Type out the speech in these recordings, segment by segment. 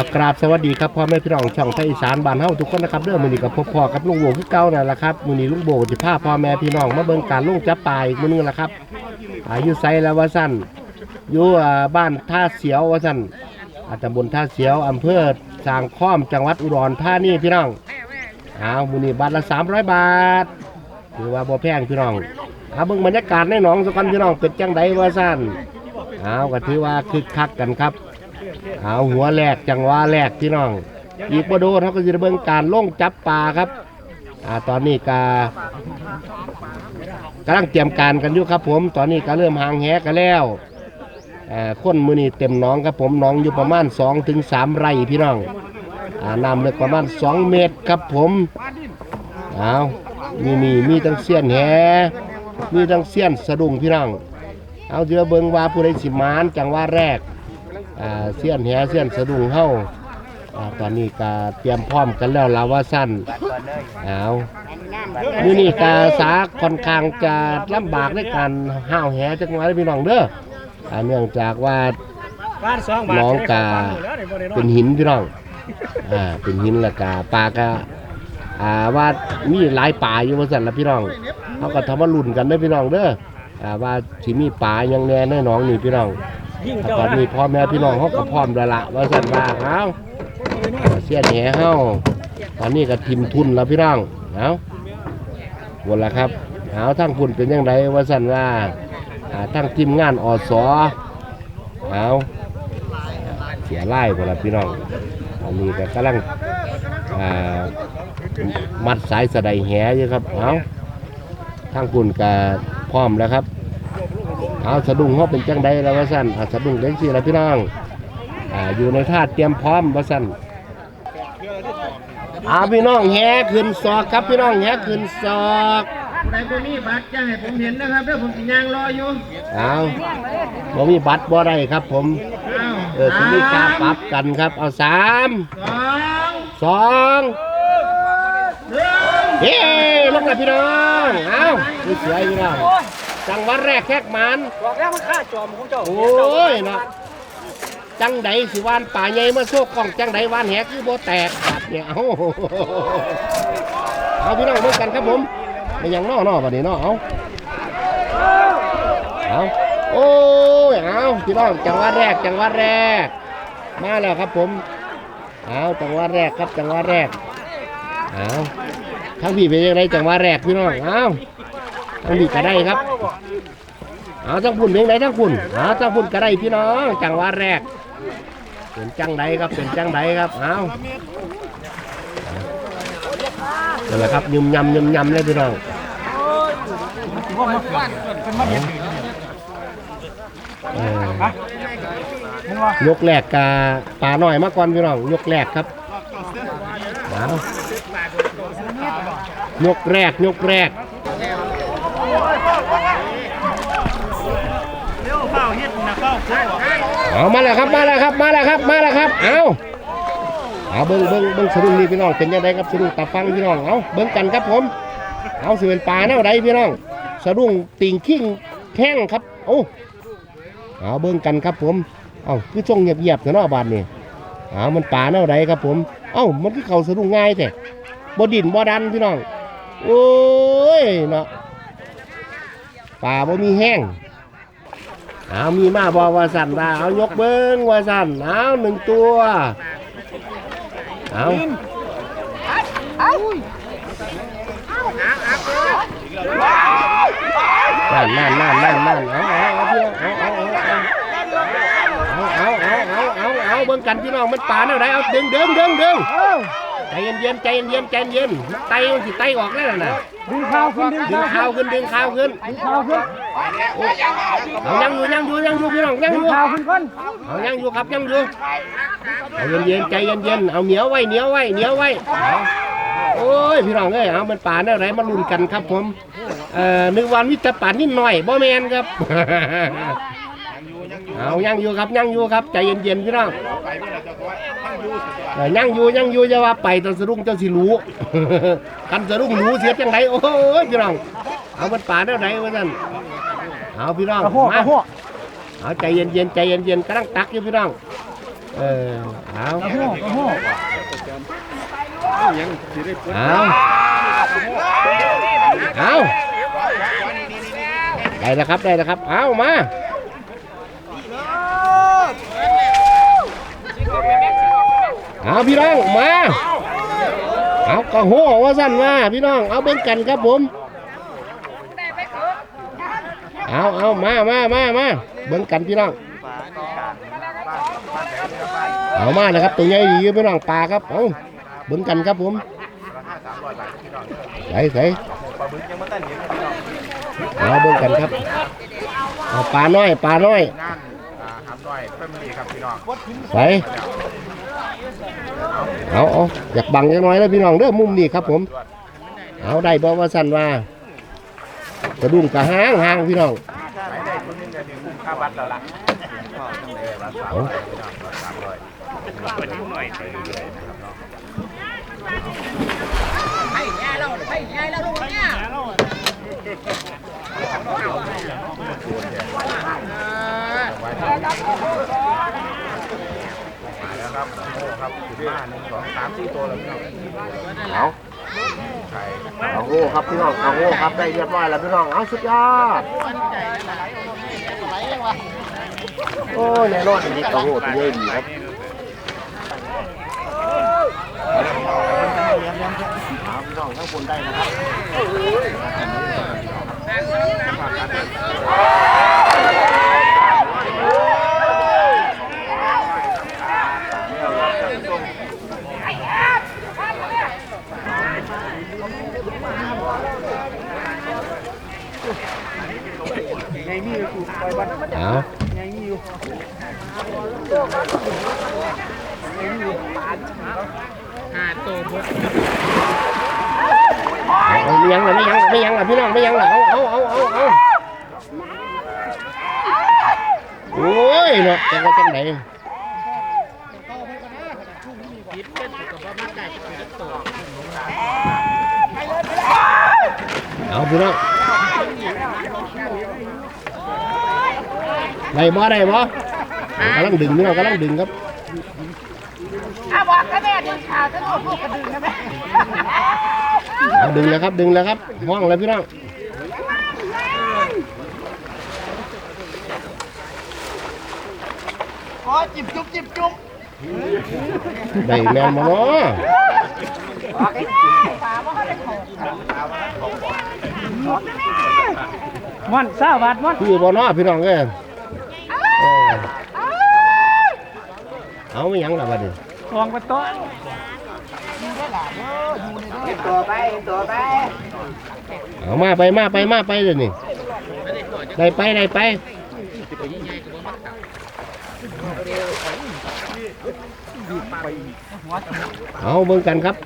ครับกราบสวัสดีครับพ่อแม่พี่น้องช่องไทยอีสานบ้านเฮาทุกคนนะครับเด้อมื้อนี้กับพ่อๆกับลุงโบคือเก่านั่นแหละครับมือนี้ลุงโบสิพาพ่อแม่พี่น้องมาเบิ่งการลุงจับปลาอีกมือนึงละครับอายุไสแล้วว่าซั่นอยู่บ้านท่าเสียวว่าซั่นอาตำบลท่าเสียวอำเภอสางค้อมจังหวัดอุดรธานีพี่น้องอ้าวมือนี้บาทละ300บาทถือว่าบ่แพงพี่น้องเอาเบิ่งบรรยากาศในหนองสักกันพี่น้องเป็นจังไดว่าซั่นอ้าวก็ถือว่าคึกคักกันครับ เอาหัวแรกจังหวะแรกพี่น้อง อีกบ่โดนเขาก็จะเบิ่งการล่งจับปลาครับอ่าตอนนี้กากำลังเตรียมการกันอยู่ครับ ผม ตอนนี้ก็เริ่มหางแหกันแล้วอ่าคนมือนี่เต็มหน้องครับผมหน้องอยู่ประมาณ2ถึง3ไร่พี่น้องอ่าน้ำลึกประมาณ 2 เมตรครับผมเอามีมีมีทั้งเสี้ยนแหมีทั้งเสี้ยนสะดุ้งพี่น้องเอาเดี๋ยวเบิ่งว่าผู้ใดสิมานจังหวะแรก อ่าเสี้ยนแหเสี้ยนสะดุ้งเฮาอ่าตอนนี้ก็เตรียมพร้อมกันแล้วลาว่าสั้นเอามื้อนี้กาสาค่อนข้างจะลำบากในการห้าวแหจังหวะพี่น้องเด้ออ่าเนื่องจากว่า บ้านสองบาทน้องกา เป็นหินพี่น้อง อ่า เป็นหินแล้วก็ปลาก็อ่าว่ามีหลายป่าอยู่ว่าซั่นละพี่น้องเฮาก็ทำว่ารุ่นกันเด้อพี่น้องเด้อ อ่าว่าสิมีป่าหยังแน่ในหนองนี่พี่น้อง ตอนนี้พ่อแม่พี่น้องเขาก็พร้อมแล้วละว่าสันว่าเอาเสียแหเฮาตอนนี้ก็ทิมทุนแล้วพี่น้องเอาหมดแล้วครับเอาทั้งคุณเป็นยังไงว่าสันว่าทั้งทีมงานอสอเอาเสียไล่หมดแล้วพี่น้องตอนนี้ก็กำลังมัดสายสะไดแหอยู่ครับเอาทั้งคุณก็พร้อมแล้วครับ เอาสะดุ้งเขาเป็นจังใดแล้วว่าสั่นอ่าสะดุ้งเล็กสิแล้วพี่น้องอ่าอยู่ในท่าเตรียมพร้อมว่าสั่นเอาพี่น้องแห่ขึ้นศอกครับพี่น้องแห่ขึ้นศอกใครคนนี้บัตรจะให้ผมเห็นนะครับเดี๋ยวผมสิย่างรออยู่เอาบ่มีบัตรบ่ได้ครับ ผมอ้าวเออที่มีการปรับกันครับ เอาสามสองสองหนึ่งเฮ้ลงเลยพี่น้อง เอาสวยๆพี่น้อง จังหวัดแรกแขกหมันบอกแล้วมันค่าจอมของเจ้าโอ้ยเนาะจังใดสิวานป่าใหญ่มาโซกกล้องจังใดวานแหคือบ่แตกครับเนี่ยเอาเอาพี่น้องด้วยกันครับผมไม่ยังนอนอบัดนี้เนาะเอาเอาโอ้ยเอาพี่น้องจังหวัดแรกจังหวัดแรก มาแล้วครับผมเอาจังหวัดแรกครับจังหวัดแรกเอาทั้งพี่เป็นยังไงจังหวัดแรกพี่น้องเอา ทั้งพี่ก็ได้ครับเอาทั้งพุ่นเพียงใดทั้งพุ่นเอาทั้งพุ่นก็ได้พี่น้องจังหวะแรกเป็นจังใดครับเป็นจังใดครับเอานั่นแหละครับยุ่มยำยุ่มยำเลยพี่น้องยกแรกกาปลาหน่อยมาก่อนพี่น้องยกแรกครับเอายกแรกยกแรก เร็วเฝ้าเฮ็ดนะเฝ้าเฝ้า เอามาแล้วครับมาแล้วครับมาแล้วครับมาแล้วครับเอาเอาเบิ้งเบิ้งเบิ้งสะดุ้งนี่พี่น้องเป็นยังไงครับสะดุ้งตาฟังพี่น้องเอาเบิ้งกันครับผม เอาสิเป็นปลาแนวใดพี่น้องสะดุ้งติ่งขิ้งแข้งครับโอ้เอาเบิ้งกันครับผมเอาคือช่วงเงียบๆเถอะเนาะบานนี่เอามันปลาแนวใดครับผม เอ้ามันคือเขาสะดุ้งง่ายแต่บดินบดันพี่น้องโอ้ยเนาะปลาบ่มีแห้ง เอามีมาบอว่าสั่นว่าเอายกเบิ้งว่าสั่นเอาหนึ่งตัวเอานั่นนั่นนั่นนั่นนั่นเอาเอาเอาพี่น้องเอาเอาเอาเอาเอาเอาเอาเอาเบิ้งกันพี่น้องมันป่าแนวไหนเอาดึงดึงดึงดึงใจเย็นเย็นใจเย็นเย็นใจเย็นไตมันสิไตออกแล้วน่ะดึงข้าวขึ้นดึงข้าวขึ้นดึงข้าวขึ้นข้าวขึ้น เอายังอยู่ยังอยู่ยังอยู่พี่น้องยังอยู่ข้าวขึ้นก่อนเอายังอยู่ครับยังอยู่ใจเย็นใจเย็นๆเอาเหนียวไว้เหนียวไว้เหนียวไว้โอ้ยพี่น้องเอ้ยเอามันป่าอะไรมาลุ้นกันครับผมเอ่อนึกวันวิจป่านิดหน่อยบ่แมนครับเอายังอยู่ครับยังอยู่ครับใจเย็นๆพี่น้องยังอยู่ยังอยู่จะว่าไปตอนสะดุ้งเจ้าสิรู้คันสะดุ้งรู้เสียจังไดโอ้ยพี่น้อง เอามันป่าแนวไหนวะนั่นเอาพี่น้องกระหัวกมาระหัวเอาใจเย็นๆใจเย็นๆกำลังตักอยู่พี่น้อง เออเอากระโหกระโหกเอาเอาได้แล้วครับได้แล้วครับเอามาเอาพี่น้องมาเอากระโหว่าสั่นว่าพี่น้องเอาเบิ่งกันครับผม เอาเอามามามามาเบิ่งกันพี่น้องเอามาเลยครับตัวใหญ่ดีพี่น้องปลาครับเอาเบิ่งกันครับผมใส่ใส่เอาเบิ่งกันครับเอาปลาน้อยปลาน้อยงานอ่าหามน้อยใส่เอาเอาอยากบังจังน้อยแล้วพี่น้องเด้อมุมนี้ครับผม เอาได้บ่ว่าสั่นว่า กระดุมกระห้างห้างพี่น้องไปได้คนนึงจะถึงคุ้มค่าบัตรแล้วล่ะเอา เอาไข่เอาโง่ครับพี่น้องเอาโง่ครับได้เรียบร้อยแล้วพี่น้องเอาสุดยอดโอ้ยแน่นอนจริงๆเอาโง่ตัวใหญ่ดีครับเอาพี่น้องข้างบนได้นะครับ เอาเอาไม่ยังละไม่ยังไม่ยังละพี่น้องไม่ยังละเอาเอาเอาเอาเอาโอ้ยเนาะจังว่าจังไหนเอาพี่น้อง ได้บ่ได้บ่กำลังดึงพี่น้องกำลังดึงครับอาบอกก็แม่ดึงขาฉันออกลูกกระดึงนะแม่เอาดึงแล้วครับดึงแล้วครับห้องแล้วพี่น้องขอจิบจุ๊บจิบจุ๊บได้แมนมาเนาะมันซาบาทมันคือบ่เนาะพี่น้องเอ้ย เออเอาไม่ยั้งละบัดนี้ทองไประตูเอามาไปมาไปมาไปเลยนี่ได้ไปได้ไปเอาเบิ่งกันครับ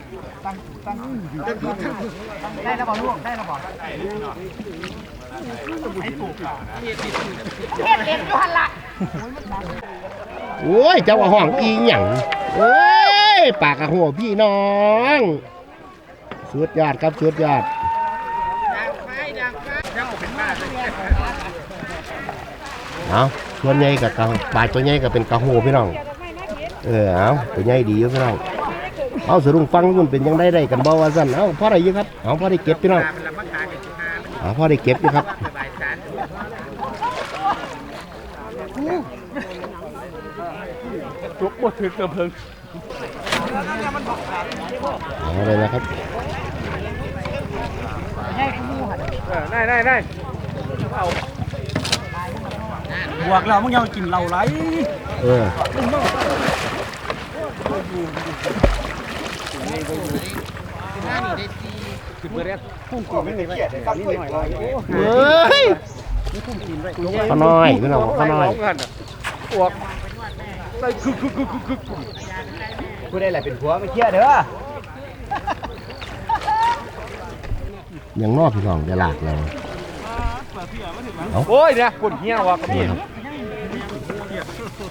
ได้แล้วบอกลูกได้แล้วบอกเฮ็ดเด็กอยู่หันละ โอ้ยเจ้าว่าห้องอีหยังโอ้ยปากกระหัวพี่น้อง สุดยอดครับสุดยอดเอาส่วนใหญ่กับกระปลาตัวใหญ่ก็เป็นกระหัวพี่น้อง เออเอาตัวใหญ่ดีอยู่พี่น้องเอาสรุปฟังมันเป็นยังได้ได้กันบ่ว่าสั่นเอาพ่อได้อยี่ครับเอาพ่อได้เก็บพี่น้องเอาพ่อได้เก็บอยู่ครับ จุกบ่ถึกกระเพิงเอาเลยนะครับได้ได้ได้บวกเรามึงยังกินเหล้าไรเออคือเพื่อนพุ่งกูไม่ได้ฟังนี่หน่อยเฮ้ย ข้าน้อยพี่น้องข้าน้อยอวกใส่คึกคึกคึกคึกคึกผู้ใดแหละเป็นผัวไม่เชื่อเด้อยังนอกพี่น้องจะหลากเราโอ้ยเนี่ยปุ่นเหี้ยวะพี่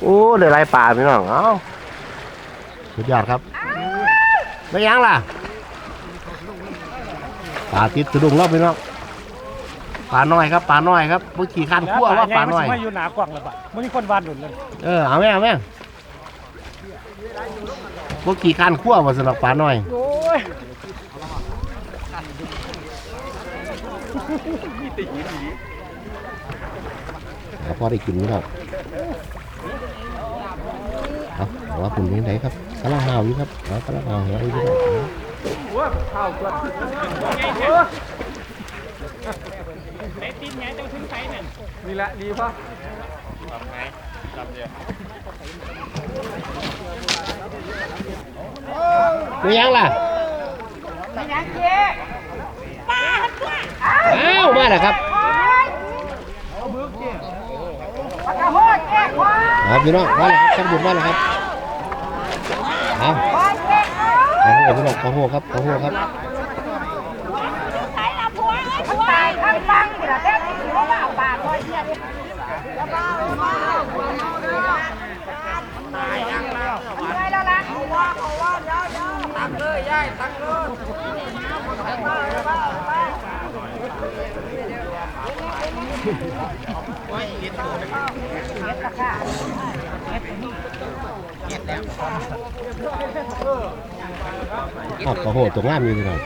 โอ้ได้หลายป่าพี่น้องเอ้าสุดยอดครับไม่ยังล่ะปลาติดสะดุ้งรอบพี่น้อง ปลาน้อยครับปลาน้อยครับผู้ขี่ข้านขั้วว่าปลาน้อยไม่อยู่หนากว่างเลยปะไม่มีคนวานหนุนเลยเออเอาไหมเอาไหมเขาขี่ข้านขั้วมาสำหรับปลาหน่อยโอ้ยแล้วพอได้กินนี่ครับเอาเอาว่าคุณยังไงครับกำลังหาวอยู่ครับเอากำลังหาวอยู่ครับ ว่าข้าวตัวนี่แหละดีป่ะไม่ยังล่ะไม่ยังเจ๊ป้าตัวอ้าวมาแล้วครับปากกาโหดแก่ควายครับพี่น้องมาแล้วครับจังบุญมาแล้วครับเอาควายแก่ควายขอโทษพี่น้องขอโทษครับขอโทษครับ ใส่ละผัวมัน ตายข้างฟังนี่ล่ะแท้ที่เขาว่าปากคอยเนี่ยจะบ้าบ้าตายยังแล้วตายแล้วล่ะเขาว่าเขาว่าเดี๋ยวเดี๋ยวตักเลยยายตักเลยเครับขอโทษตรงล่ามอยู่พี่น้อง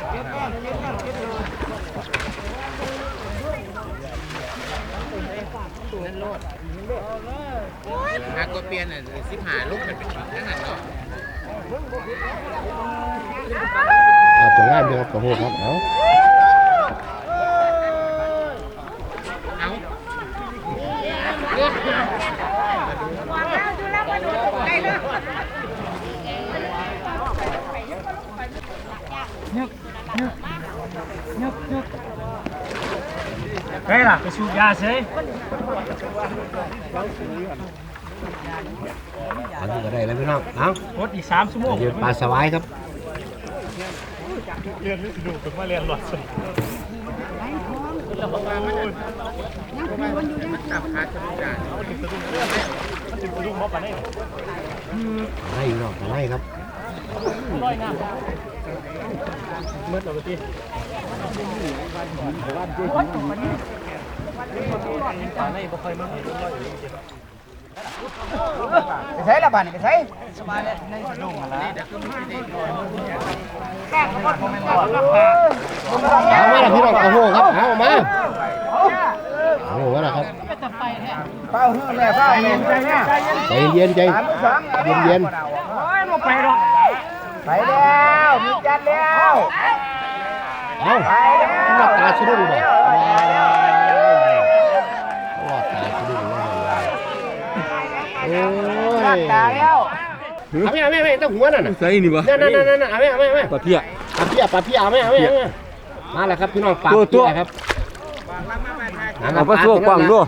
อากเปลี่ยนอะสิบหาลูกมันเป็นนั่นน่ะเนาะอาจจะง่ายเดียวกับโทษครับเอาเไงล่ะไปสูบยาเฉยเอาที่ก็ได้แล้วพี่น้องเอารถอีกสามชั่วโมงเดี๋ยวปลาสวายครับตับขาดทุกอย่างไล่พี่น้องไล่ครับ ไปใช้ละบันไปใช้เอามาแล้วพี่น้องขอโทษครับเอามาโอ้โหว่าแล้วครับเป้าเฮือแม่เป้าแม่ใจเนี่ยใจเย็นใจสามสองเย็นเย็นโอ้ยมาไปหรอก ไปแล้วมีจัดแล้วเอาหลับตาสะดุ้งบ่หลับตาสะดุ้งเลยโอ้ยตาแล้วเอาไม่เอาไม่ไม่ต้องหัวนั่นน่ะใส่นี่บ่นั่นนั่นนั่นนั่นเอาไม่เอาไม่เอาไม่ปลาเพี้ยปลาเพี้ยปลาเพียเอาไม่เอาไม่เอาไม่มาแล้วครับพี่น้องปลาตัวตัวครับเอาปลาสู้กว้างด้วย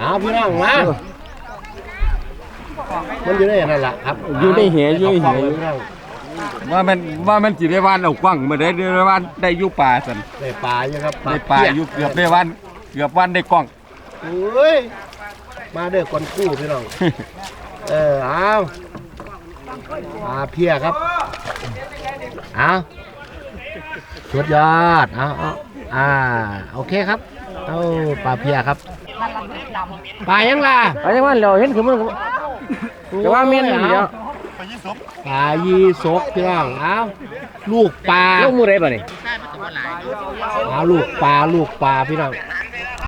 เอาพี่น้องมา มันอยู่ในนั่นแหละครับอยู่ในเหอยู่ในเหอาพี่น้องว่ามันว่ามันสิได้วานเอากว้างมาได้ได้วานได้อยู่ป่าซั่นได้ปลาอยู่ครับได้ป่าอยู่เกือบได้วานเกือบวานได้กว้าง เอ้ยมาเด้อคนคู่พี่น้อง เออเอาปลาเพี้ยครับเอาสุดยอดเอาเอาอ่าโอเคครับเอาปลาเพี้ยครับปลายังล่ะ ไปยังวันเราเห็นคือมัน แต่ว่าเมียนอยู่เดียวปลายีสกพี่น้องเอาลูกปลาลูกมือไรป่ะนี่เอาลูกปลาลูกปลาพี่น้องเ